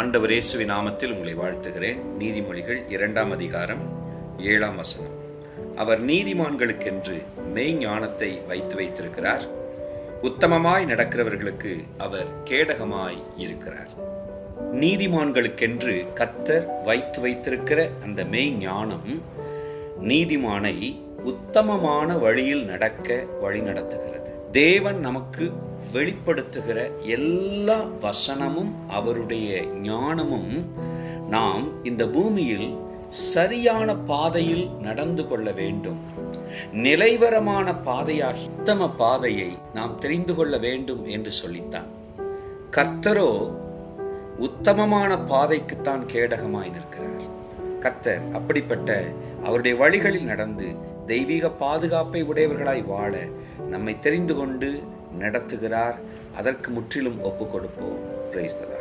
ஆண்டவர் இயேசுவி நாமத்தில் உங்களை வாழ்த்துகிறேன். நீதிமொழிகள் இரண்டாம் அதிகாரம் ஏழாம் வசனம். அவர் நீதிமான்களுக்கென்று மெய் ஞானத்தை வைத்து வைத்திருக்கிறார். உத்தமமாய் நடக்கிறவர்களுக்கு அவர் கேடகமாய் இருக்கிறார். நீதிமான்களுக்கென்று கத்தர் வைத்து வைத்திருக்கிற அந்த மெய் ஞானம் நீதிமானை உத்தமமான வழியில் நடக்க வழி நடத்துகிறது தேவன் நமக்கு வெளிப்படுத்துகிற எல்லா வசனமும் அவருடைய ஞானமும் நாம் இந்த பூமியில் சரியான பாதையில் நடந்து கொள்ள வேண்டும். நிலைவரமான பாதையாகி உத்தம பாதையை நாம் தெரிந்து கொள்ள வேண்டும் என்று சொல்லித்தான். கர்த்தரோ உத்தமமான பாதைக்குத்தான் கேடகமாய் நிற்கிறார். கர்த்தர் அப்படிப்பட்ட அவருடைய வழிகளில் நடந்து தெய்வீக பாதுகாப்பை உடையவர்களாய் வாழ நம்மை தெரிந்து கொண்டு நடத்துகிறார். அதற்கு முற்றிலும் ஒப்புக் கொடுப்போம் பிரைஸ்தலான்